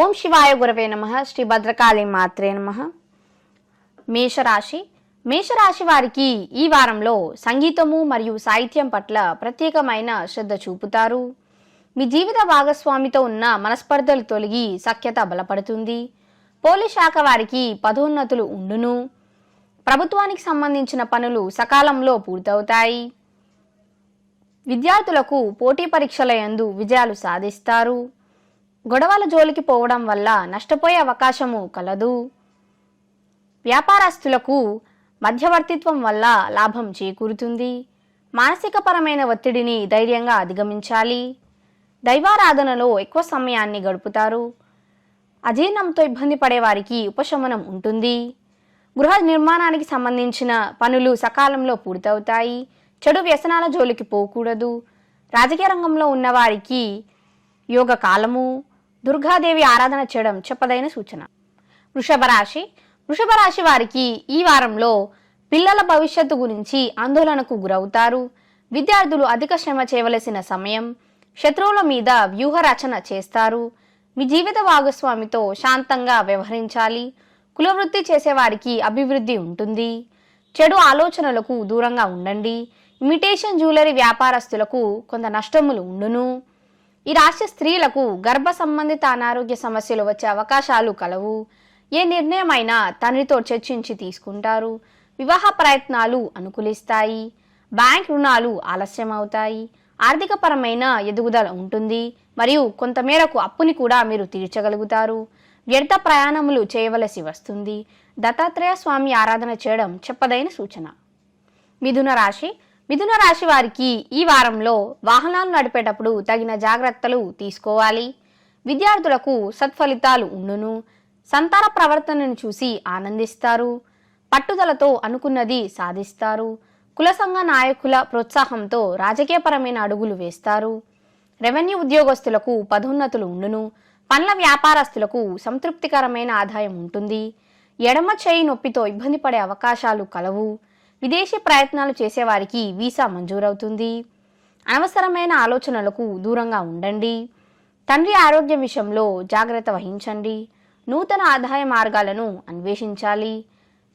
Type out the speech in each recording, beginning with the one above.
ఓం శివాయ గురవే నమ. శ్రీ భద్రకాళి మాత్రే నమ. మేషరాశి. మేషరాశి వారికి ఈ వారంలో సంగీతము మరియు సాహిత్యం పట్ల ప్రత్యేకమైన శ్రద్ధ చూపుతారు. మీ జీవిత భాగస్వామితో ఉన్న మనస్పర్ధలు తొలగి సఖ్యత బలపడుతుంది. పోలీస్ శాఖ వారికి పదోన్నతులు ఉండును. ప్రభుత్వానికి సంబంధించిన పనులు సకాలంలో పూర్తవుతాయి. విద్యార్థులకు పోటీ పరీక్షల యందు విజయాలు సాధిస్తారు. గొడవల జోలికి పోవడం వల్ల నష్టపోయే అవకాశము కలదు. వ్యాపారస్తులకు మధ్యవర్తిత్వం వల్ల లాభం చేకూరుతుంది. మానసికపరమైన ఒత్తిడిని ధైర్యంగా అధిగమించాలి. దైవారాధనలో ఎక్కువ సమయాన్ని గడుపుతారు. అజీర్ణంతో ఇబ్బంది పడే వారికి ఉపశమనం ఉంటుంది. గృహ నిర్మాణానికి సంబంధించిన పనులు సకాలంలో పూర్తవుతాయి. చెడు వ్యసనాల జోలికి పోకూడదు. రాజకీయ రంగంలో ఉన్నవారికి యోగ కాలము దుర్గాదేవి ఆరాధన చేయడం చెప్పదైన సూచన. వృషభ రాశి. వృషభ రాశి వారికి ఈ వారంలో పిల్లల భవిష్యత్తు గురించి ఆందోళనకు గురవుతారు. విద్యార్థులు అధిక శ్రమ చేయవలసిన సమయం. శత్రువుల మీద వ్యూహ రచన చేస్తారు. మీ జీవిత భాగస్వామితో శాంతంగా వ్యవహరించాలి. కులవృత్తి చేసేవారికి అభివృద్ధి ఉంటుంది. చెడు ఆలోచనలకు దూరంగా ఉండండి. ఇమిటేషన్ జ్యువెలరీ వ్యాపారస్తులకు కొంత నష్టములు ఉండును. ఈ రాశి స్త్రీలకు గర్భ సంబంధిత అనారోగ్య సమస్యలు వచ్చే అవకాశాలు కలవు. ఏ నిర్ణయమైనా తండ్రితో చర్చించి తీసుకుంటారు. వివాహ ప్రయత్నాలు అనుకూలిస్తాయి. బ్యాంక్ రుణాలు ఆలస్యం అవుతాయి ఆర్థికపరమైన ఎదుగుదల ఉంటుంది. మరియు కొంతమేరకు అప్పుని కూడా మీరు తీర్చగలుగుతారు. వ్యర్థ ప్రయాణములు చేయవలసి వస్తుంది. దత్తాత్రేయ స్వామి ఆరాధన చేయడం చెప్పదైన సూచన. మిథున రాశి మిథున రాశి వారికి ఈ వారంలో వాహనాలు నడిపేటప్పుడు తగిన జాగ్రత్తలు తీసుకోవాలి. విద్యార్థులకు సత్ఫలితాలు ఉండును. సంతాన ప్రవర్తనను చూసి ఆనందిస్తారు. పట్టుదలతో అనుకున్నది సాధిస్తారు. కుల సంఘ నాయకుల ప్రోత్సాహంతో రాజకీయపరమైన అడుగులు వేస్తారు. రెవెన్యూ ఉద్యోగస్తులకు పదోన్నతులు ఉండును. పండ్ల వ్యాపారస్తులకు సంతృప్తికరమైన ఆదాయం ఉంటుంది. ఎడమ చేయి నొప్పితో ఇబ్బంది పడే అవకాశాలు కలవు. విదేశీ ప్రయత్నాలు చేసేవారికి వీసా మంజూరవుతుంది. అనవసరమైన ఆలోచనలకు దూరంగా ఉండండి. తండ్రి ఆరోగ్య విషయంలో జాగ్రత్త వహించండి. నూతన ఆదాయ మార్గాలను అన్వేషించాలి.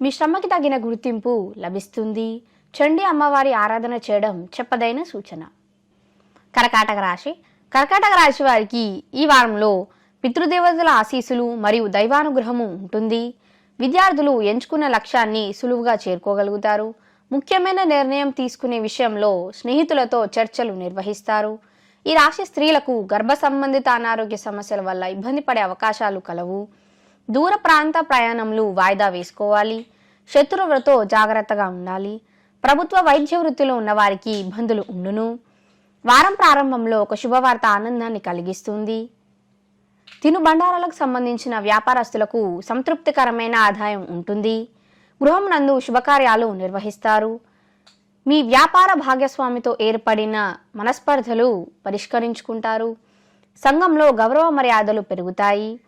మీ శ్రమకి తగిన గుర్తింపు లభిస్తుంది. చండి అమ్మవారి ఆరాధన చేయడం చెప్పదైన సూచన. కర్కాటక రాశి. కర్కాటక రాశి వారికి ఈ వారంలో పితృదేవతల ఆశీస్సులు మరియు దైవానుగ్రహము ఉంటుంది. విద్యార్థులు ఎంచుకున్న లక్ష్యాన్ని సులువుగా చేరుకోగలుగుతారు. ముఖ్యమైన నిర్ణయం తీసుకునే విషయంలో స్నేహితులతో చర్చలు నిర్వహిస్తారు. ఈ రాశి స్త్రీలకు గర్భ సంబంధిత అనారోగ్య సమస్యల వల్ల ఇబ్బంది పడే అవకాశాలు కలవు. దూర ప్రాంత ప్రయాణంలు వాయిదా వేసుకోవాలి. శత్రువులతో జాగ్రత్తగా ఉండాలి. ప్రభుత్వ వైద్య వృత్తిలో ఉన్నవారికి ఇబ్బందులు ఉండును. వారం ప్రారంభంలో ఒక శుభవార్త ఆనందాన్ని కలిగిస్తుంది. తినుబండారాలకు సంబంధించిన వ్యాపారస్తులకు సంతృప్తికరమైన ఆదాయం ఉంటుంది. గృహం నందు శుభకార్యాలు నిర్వహిస్తారు. మీ వ్యాపార భాగస్వామితో ఏర్పడిన మనస్పర్ధలు పరిష్కరించుకుంటారు. సంఘంలో గౌరవ మర్యాదలు పెరుగుతాయి.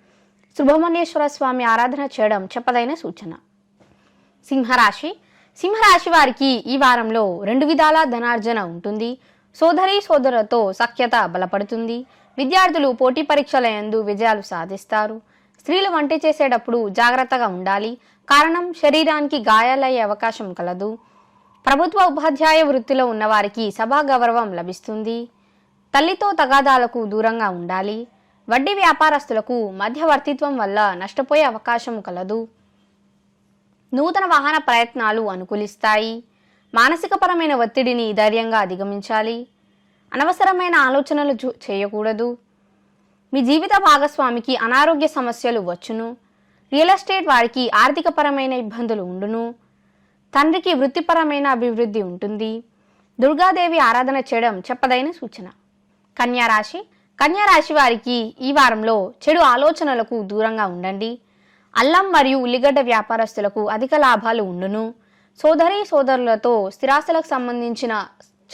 సుబ్రహ్మణ్యేశ్వర స్వామి ఆరాధన చేయడం చెప్పదైన సూచన. సింహరాశి. సింహరాశి వారికి ఈ వారంలో రెండు విధాల ధనార్జన ఉంటుంది. సోదరి సోదరులతో సఖ్యత బలపడుతుంది. విద్యార్థులు పోటీ పరీక్షల యందు విజయాలు సాధిస్తారు. స్త్రీలు వంట చేసేటప్పుడు జాగ్రత్తగా ఉండాలి. కారణం శరీరానికి గాయాలయ్యే అవకాశం కలదు. ప్రభుత్వ ఉపాధ్యాయ వృత్తిలో ఉన్నవారికి సభా గౌరవం లభిస్తుంది. తల్లితో తగాదాలకు దూరంగా ఉండాలి. వడ్డీ వ్యాపారస్తులకు మధ్యవర్తిత్వం వల్ల నష్టపోయే అవకాశం కలదు. నూతన వాహన ప్రయత్నాలు అనుకూలిస్తాయి. మానసికపరమైన ఒత్తిడిని ధైర్యంగా అధిగమించాలి. అనవసరమైన ఆలోచనలు చూ- చేయకూడదు. మీ జీవిత భాగస్వామికి అనారోగ్య సమస్యలు వచ్చును. రియల్ ఎస్టేట్ వారికి ఆర్థికపరమైన ఇబ్బందులు ఉండును. తండ్రికి వృత్తిపరమైన అభివృద్ధి ఉంటుంది. దుర్గాదేవి ఆరాధన చేయడం చెప్పదైన సూచన. కన్యారాశి. కన్యారాశి వారికి ఈ వారంలో చెడు ఆలోచనలకు దూరంగా ఉండండి. అల్లం మరియు ఉల్లిగడ్డ వ్యాపారస్తులకు అధిక లాభాలు ఉండును. సోదరి సోదరులతో స్థిరాస్తులకు సంబంధించిన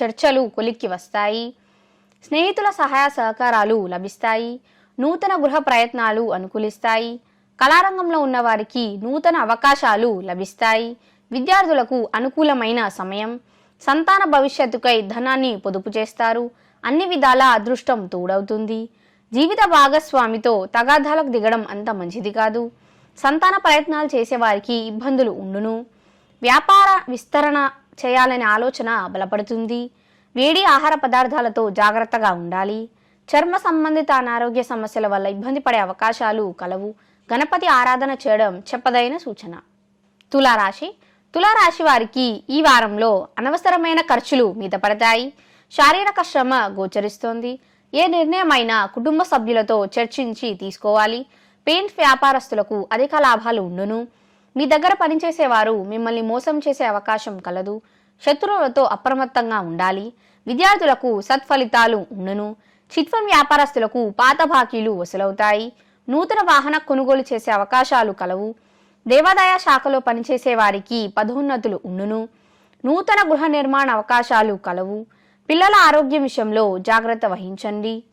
చర్చలు కొలిక్కి వస్తాయి. స్నేహితుల సహాయ సహకారాలు లభిస్తాయి. నూతన గృహ ప్రయత్నాలు అనుకూలిస్తాయి. కళారంగంలో ఉన్నవారికి నూతన అవకాశాలు లభిస్తాయి. విద్యార్థులకు అనుకూలమైన సమయం. సంతాన భవిష్యత్తుకై ధనాన్ని పొదుపు చేస్తారు. అన్ని విధాల అదృష్టం తోడవుతుంది. జీవిత భాగస్వామితో తగాదాలకు దిగడం అంత మంచిది కాదు. సంతాన ప్రయత్నాలు చేసేవారికి ఇబ్బందులు ఉండును. వ్యాపార విస్తరణ చేయాలనే ఆలోచన బలపడుతుంది. వేడి ఆహార పదార్థాలతో జాగ్రత్తగా ఉండాలి. చర్మ సంబంధిత అనారోగ్య సమస్యల వల్ల ఇబ్బంది పడే అవకాశాలు కలవు. గణపతి ఆరాధన చేయడం చెప్పదైన సూచన. తులారాశి. తులారాశి వారికి ఈ వారంలో అనవసరమైన ఖర్చులు మీద పడతాయి. శారీరక శ్రమ గోచరిస్తోంది. ఏ నిర్ణయమైనా కుటుంబ సభ్యులతో చర్చించి తీసుకోవాలి. పెయింట్ వ్యాపారస్తులకు అధిక లాభాలు ఉండును. మీ దగ్గర పనిచేసేవారు మిమ్మల్ని మోసం చేసే అవకాశం కలదు. శత్రువులతో అప్రమత్తంగా ఉండాలి. విద్యార్థులకు సత్ఫలితాలు ఉండును చిట్ వ్యాపారస్తులకు పాత బాకీలు వసూలవుతాయి. నూతన వాహన కొనుగోలు చేసే అవకాశాలు కలవు. దేవాదాయ శాఖలో పనిచేసే వారికి పదోన్నతులు ఉండును నూతన గృహ నిర్మాణ అవకాశాలు కలవు. పిల్లల ఆరోగ్యం విషయంలో జాగ్రత్త వహించండి.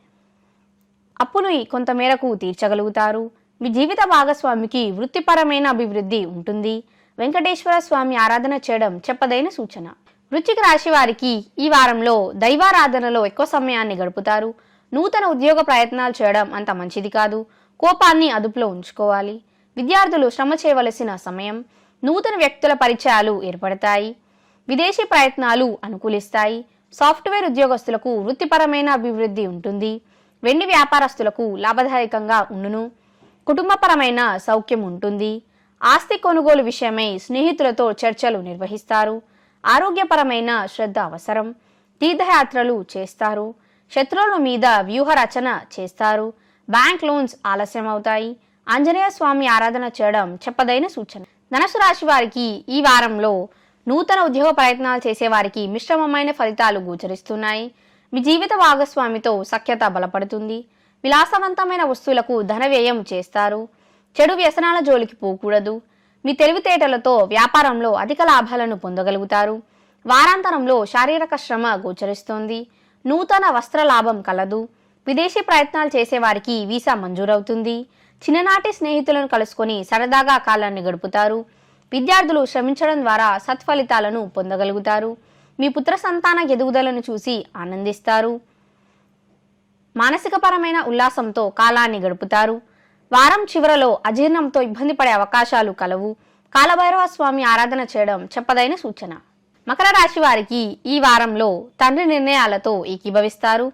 అప్పును కొంతమేరకు తీర్చగలుగుతారు. మీ జీవిత భాగస్వామికి వృత్తిపరమైన అభివృద్ధి ఉంటుంది. వెంకటేశ్వర స్వామి ఆరాధన చేయడం చెప్పదైన సూచన. వృచ్చిక రాశి వారికి ఈ వారంలో దైవారాధనలో ఎక్కువ సమయాన్ని గడుపుతారు. నూతన ఉద్యోగ ప్రయత్నాలు చేయడం అంత మంచిది కాదు. కోపాన్ని అదుపులో ఉంచుకోవాలి. విద్యార్థులు శ్రమ చేయవలసిన సమయం నూతన వ్యక్తుల పరిచయాలు ఏర్పడతాయి. విదేశీ ప్రయత్నాలు అనుకూలిస్తాయి. సాఫ్ట్వేర్ ఉద్యోగస్తులకు వృత్తిపరమైన అభివృద్ధి ఉంటుంది. వెండి వ్యాపారస్తులకు లాభదాయకంగా ఉండును. కుటుంబపరమైన సౌఖ్యం ఉంటుంది. ఆస్తి కొనుగోలు విషయమై స్నేహితులతో చర్చలు నిర్వహిస్తారు. ఆరోగ్యపరమైన శ్రద్ధ అవసరం. తీర్థయాత్రలు చేస్తారు. శత్రువుల మీద వ్యూహ రచన చేస్తారు. బ్యాంక్ లోన్స్ ఆలస్యం అవుతాయి ఆంజనేయ స్వామి ఆరాధన చేయడం చెప్పదైన సూచన. ధనుసు రాశి వారికి ఈ వారంలో నూతన ఉద్యోగ ప్రయత్నాలు చేసేవారికి మిశ్రమమైన ఫలితాలు గోచరిస్తున్నాయి. మీ జీవిత భాగస్వామితో సఖ్యత బలపడుతుంది. విలాసవంతమైన వస్తువులకు ధన వ్యయం చేస్తారు. చెడు వ్యసనాల జోలికి పోకూడదు. మీ తెలివితేటలతో వ్యాపారంలో అధిక లాభాలను పొందగలుగుతారు. వారాంతరంలో శారీరక శ్రమ గోచరిస్తోంది. నూతన వస్త్ర లాభం కలదు. విదేశీ ప్రయత్నాలు చేసేవారికి వీసా మంజూరవుతుంది. చిన్ననాటి స్నేహితులను కలుసుకొని సరదాగా కాలాన్ని గడుపుతారు. విద్యార్థులు శ్రమించడం ద్వారా సత్ఫలితాలను పొందగలుగుతారు. మీ పుత్ర సంతాన ఎదుగుదలను చూసి ఆనందిస్తారు. మానసికపరమైన ఉల్లాసంతో కాలాన్ని గడుపుతారు. వారం చివరలో అజీర్ణంతో ఇబ్బంది పడే అవకాశాలు కలవు. కాలభైరవ స్వామి ఆరాధన చేయడం చెప్పదైన సూచన. మకర రాశి వారికి ఈ వారంలో తండ్రి నిర్ణయాలతో ఏకీభవిస్తారు.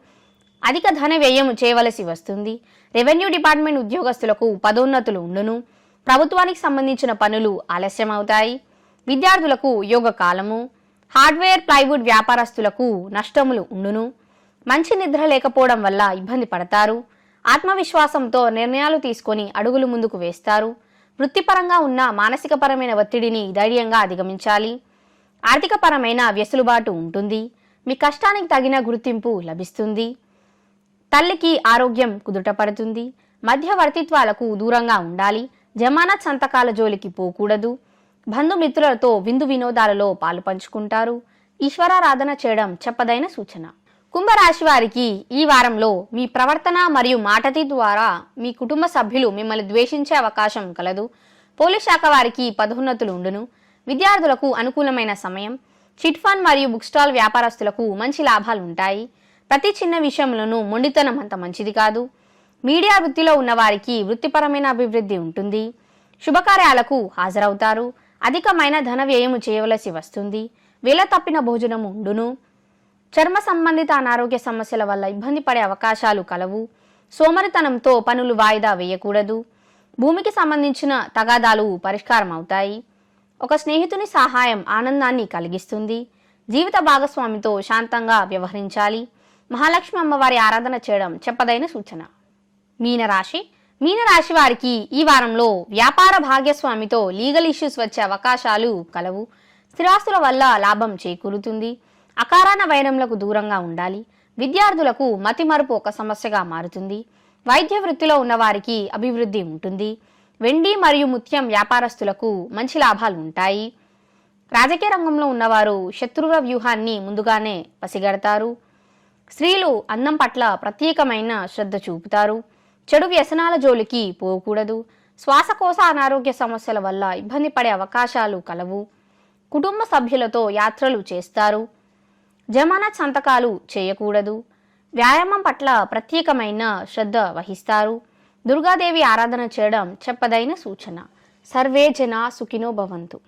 అధిక ధన వ్యయం చేయవలసి వస్తుంది. రెవెన్యూ డిపార్ట్మెంట్ ఉద్యోగస్తులకు పదోన్నతులు ఉండును. ప్రభుత్వానికి సంబంధించిన పనులు ఆలస్యమవుతాయి. విద్యార్థులకు యోగ కాలము. హార్డ్వేర్ ప్లైవుడ్ వ్యాపారస్తులకు నష్టములు ఉండును. మంచి నిద్ర లేకపోవడం వల్ల ఇబ్బంది పడతారు. ఆత్మవిశ్వాసంతో నిర్ణయాలు తీసుకొని అడుగులు ముందుకు వేస్తారు. వృత్తిపరంగా ఉన్న మానసికపరమైన ఒత్తిడిని ధైర్యంగా అధిగమించాలి. ఆర్థికపరమైన వెసులుబాటు ఉంటుంది. మీ కష్టానికి తగిన గుర్తింపు లభిస్తుంది. తల్లికి ఆరోగ్యం కుదుటపడుతుంది. మధ్యవర్తిత్వాలకు దూరంగా ఉండాలి. జమానత్ సంతకాల జోలికి పోకూడదు. బంధుమిత్రులతో విందు వినోదాలలో పాలు పంచుకుంటారు ఈశ్వరారాధన చేయడం చెప్పదైన సూచన. కుంభరాశి వారికి ఈ వారంలో మీ ప్రవర్తన మరియు మాటతి ద్వారా మీ కుటుంబ సభ్యులు మిమ్మల్ని ద్వేషించే అవకాశం కలదు. పోలీస్ శాఖ వారికి పదోన్నతులు ఉండును. విద్యార్థులకు అనుకూలమైన సమయం. చిట్ ఫండ్ మరియు బుక్ స్టాల్ వ్యాపారస్తులకు మంచి లాభాలు ఉంటాయి. ప్రతి చిన్న విషయంలోనూ మొండితనం అంత మంచిది కాదు. మీడియా వృత్తిలో ఉన్న వారికి వృత్తిపరమైన అభివృద్ధి ఉంటుంది. శుభకార్యాలకు హాజరవుతారు. అధికమైన ధన వ్యయము చేయవలసి వస్తుంది. వేల తప్పిన భోజనం ఉండును. చర్మ సంబంధిత అనారోగ్య సమస్యల వల్ల ఇబ్బంది పడే అవకాశాలు కలవు. సోమరితనంతో పనులు వాయిదా వేయకూడదు. భూమికి సంబంధించిన తగాదాలు పరిష్కారం అవుతాయి. ఒక స్నేహితుని సహాయం ఆనందాన్ని కలిగిస్తుంది. జీవిత భాగస్వామితో శాంతంగా వ్యవహరించాలి. మహాలక్ష్మి అమ్మవారి ఆరాధన చేయడం చెప్పదైన సూచన. మీనరాశి. మీనరాశి వారికి ఈ వారంలో వ్యాపార భాగస్వామితో లీగల్ ఇష్యూస్ వచ్చే అవకాశాలు కలవు. స్థిరాస్తుల వల్ల లాభం చేకూరుతుంది. అకారాన వైరంలకు దూరంగా ఉండాలి. విద్యార్థులకు మతిమరుపు ఒక సమస్యగా మారుతుంది. వైద్య వృత్తిలో ఉన్నవారికి అభివృద్ధి ఉంటుంది. వెండి మరియు ముత్యం వ్యాపారస్తులకు మంచి లాభాలు ఉంటాయి. రాజకీయ రంగంలో ఉన్నవారు శత్రువుల వ్యూహాన్ని ముందుగానే పసిగడతారు. స్త్రీలు అందం పట్ల ప్రత్యేకమైన శ్రద్ధ చూపుతారు. చెడు వ్యసనాల జోలికి పోకూడదు. శ్వాసకోశ అనారోగ్య సమస్యల వల్ల ఇబ్బంది పడే అవకాశాలు కలవు. కుటుంబ సభ్యులతో యాత్రలు చేస్తారు. జమానత్ సంతకాలు చేయకూడదు. వ్యాయామం పట్ల ప్రత్యేకమైన శ్రద్ధ వహిస్తారు. దుర్గాదేవి ఆరాధన చేయడం చెప్పదైన సూచన. సర్వే జన సుఖినో భవంతు.